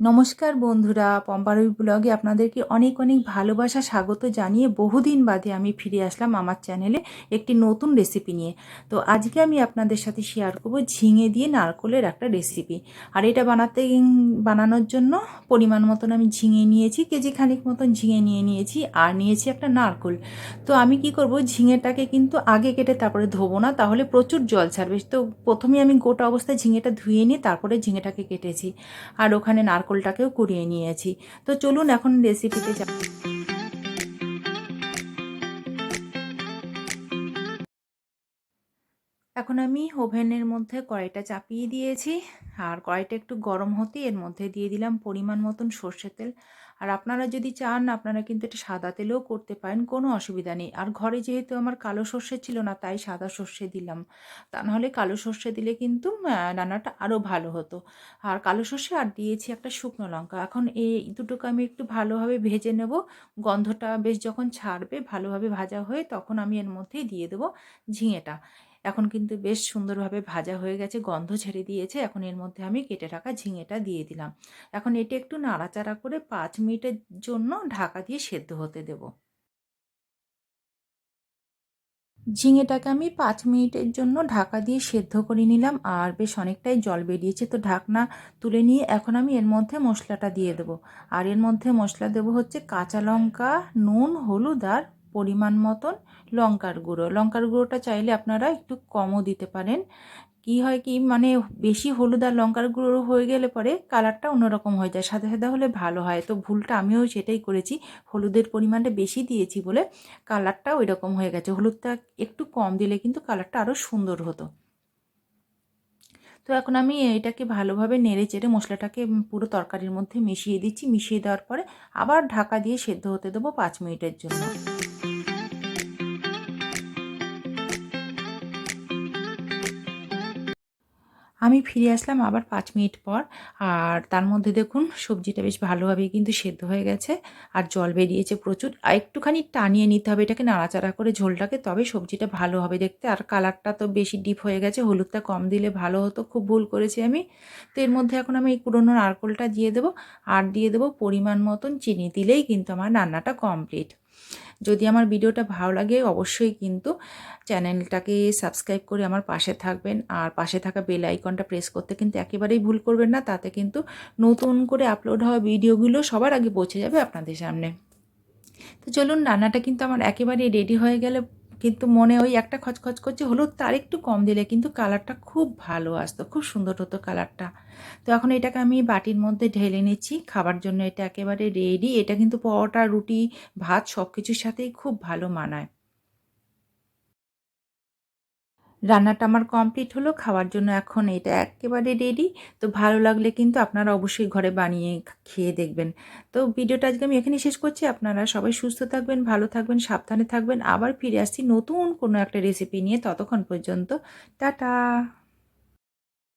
নমস্কার বন্ধুরা পম্পারুই ব্লগে আপনাদেরকে অনেক অনেক ভালোবাসা, স্বাগত জানিয়ে বহুদিন বাদে আমি ফিরে আসলাম আমার চ্যানেলে একটি নতুন রেসিপি নিয়ে। তো আজকে আমি আপনাদের সাথে শেয়ার করব ঝিঙে দিয়ে নারকলের একটা রেসিপি আর এটা বানাতে বানানোর জন্য পরিমাণ মতন আমি ঝিঙে নিয়েছি, কেজি খানিক মতন ঝিঙে নিয়ে নিয়েছি আর নিয়েছি একটা নারকল। তো আমি কি করব, ঝিঙেটাকে কিন্তু আগে কেটে তারপরে ধোবো না, তাহলে প্রচুর জল ছাড়বে। তো প্রথমে আমি গোটা অবস্থায় ঝিঙেটা ধুয়ে নিয়ে তারপরে ঝিঙেটাকে কেটেছি। আর ওখানে নারকল নারকোলটাকেও কুড়িয়ে নিয়েছি। তো চলুন এখন রেসিপিতে এখন আমি ওভেনের মধ্যে কড়াইটা চাপিয়ে দিয়েছি। আর কড়াইটা একটু গরম হতে এর মধ্যে দিয়ে দিলাম পরিমাণ মতন সর্ষে তেল। আর আপনারা যদি চান, আপনারা কিন্তু এটা সাদা তেলেও করতে পারেন, কোনো অসুবিধা নেই। আর ঘরে যেহেতু আমার কালো সর্ষে ছিল না, তাই সাদা সর্ষে দিলাম। তা নাহলে কালো সর্ষে দিলে কিন্তু রান্নাটা আরও ভালো হতো। আর কালো সর্ষে, আর দিয়েছি একটা শুকনো লঙ্কা। এখন এই দুটোকে আমি একটু ভালোভাবে ভেজে নেব। গন্ধটা বেশ যখন ছাড়বে, ভালোভাবে ভাজা হয়ে তখন আমি এর মধ্যেই দিয়ে দেবো ঝিঙেটা। এখন কিন্তু বেশ সুন্দরভাবে ভাজা হয়ে গেছে, গন্ধ ছেড়ে দিয়েছে। এখন এর মধ্যে আমি কেটে রাখা ঝিঙেটা দিয়ে দিলাম। এখন এটা একটু নাড়াচাড়া করে পাঁচ মিনিটের জন্য ঢাকা দিয়ে সেদ্ধ হতে দেব। ঝিঙেটাকে আমি পাঁচ মিনিটের জন্য ঢাকা দিয়ে সেদ্ধ করে নিলাম আর বেশ অনেকটাই জল বেরিয়েছে। তো ঢাকনা তুলে নিয়ে এখন আমি এর মধ্যে মশলাটা দিয়ে দেবো। আর এর মধ্যে মশলা দেবো হচ্ছে কাঁচা লঙ্কা, নুন, হলুদ আর পরিমাণ মতন লঙ্কার গুঁড়ো। লঙ্কার গুঁড়োটা চাইলে আপনারা একটু কমও দিতে পারেন। কি হয় কি মানে বেশি হলুদ আর লঙ্কার গুঁড়ো হয়ে গেলে পরে কালারটা অন্যরকম হয়ে যায়। সাদা সাদা হলে ভালো হয়। তো ভুলটা আমিও সেটাই করেছি। হলুদের পরিমাণটা বেশি দিয়েছি বলে কালারটা ওই রকম হয়ে গেছে। হলুদটা একটু কম দিলে কিন্তু কালারটা আরও সুন্দর হতো। তো এখন আমি এটাকে ভালোভাবে নেড়ে চেড়ে মশলাটাকে পুরো তরকারির মধ্যে মিশিয়ে দিচ্ছি। মিশিয়ে দেওয়ার পরে আবার ঢাকা দিয়ে সেদ্ধ হতে দেবো পাঁচ মিনিটের জন্য। আমি ফিরে আসলাম আবার পাঁচ মিনিট পর। আর তার মধ্যে দেখুন, সবজিটা বেশ ভালোভাবেই কিন্তু সেদ্ধ হয়ে গেছে আর জল বেরিয়েছে প্রচুর। আর একটুখানি টানিয়ে নিতে হবে এটাকে নাড়াচাড়া করে ঝোলটাকে, তবে সবজিটা ভালো হবে দেখতে। আর কালারটা তো বেশি ডিপ হয়ে গেছে, হলুদটা কম দিলে ভালো হতো, খুব ভুল করেছি আমি। তো এর মধ্যে এখন আমি এই পুরোনো নারকোলটা দিয়ে দেবো। আর দিয়ে দেবো পরিমাণ মতন চিনি দিলেই কিন্তু আমার রান্নাটা কমপ্লিট। যদি আমার ভিডিওটা ভালো লাগে, অবশ্যই কিন্তু চ্যানেলটাকে সাবস্ক্রাইব করে আমার পাশে থাকবেন। আর পাশে থাকা বেল আইকনটা প্রেস করতে কিন্তু একেবারেই ভুল করবেন না। তাতে কিন্তু নতুন করে আপলোড হওয়া ভিডিওগুলো সবার আগে পৌঁছে যাবে আপনাদের সামনে। তো চলুন, রান্নাটা কিন্তু আমার একেবারেই রেডি হয়ে গেলে কিন্তু মনে ওই একটা খচখচ করছে, হলুদ তার একটু কম দিলে কিন্তু কালারটা খুব ভালো আসতো, খুব সুন্দর হতো কালারটা। তো এখন এটাকে আমি বাটির মধ্যে ঢেলে নিচ্ছি, খাবার জন্য এটা একেবারে রেডি এটা কিন্তু পরোটা, রুটি, ভাত সব কিছুর সাথেই খুব ভালো মানায়। রান্নাটা আমার কমপ্লিট হলো, খাওয়ার জন্য এখন এটা একেবারে রেডি তো ভালো লাগলে কিন্তু আপনারা অবশ্যই ঘরে বানিয়ে খেয়ে দেখবেন। তো ভিডিওটা আজকে আমি এখানেই শেষ করছি। আপনারা সবাই সুস্থ থাকবেন, ভালো থাকবেন, সাবধানে থাকবেন। আবার ফিরে আসছি নতুন কোনো একটা রেসিপি নিয়ে ততক্ষণ পর্যন্ত। টাটা!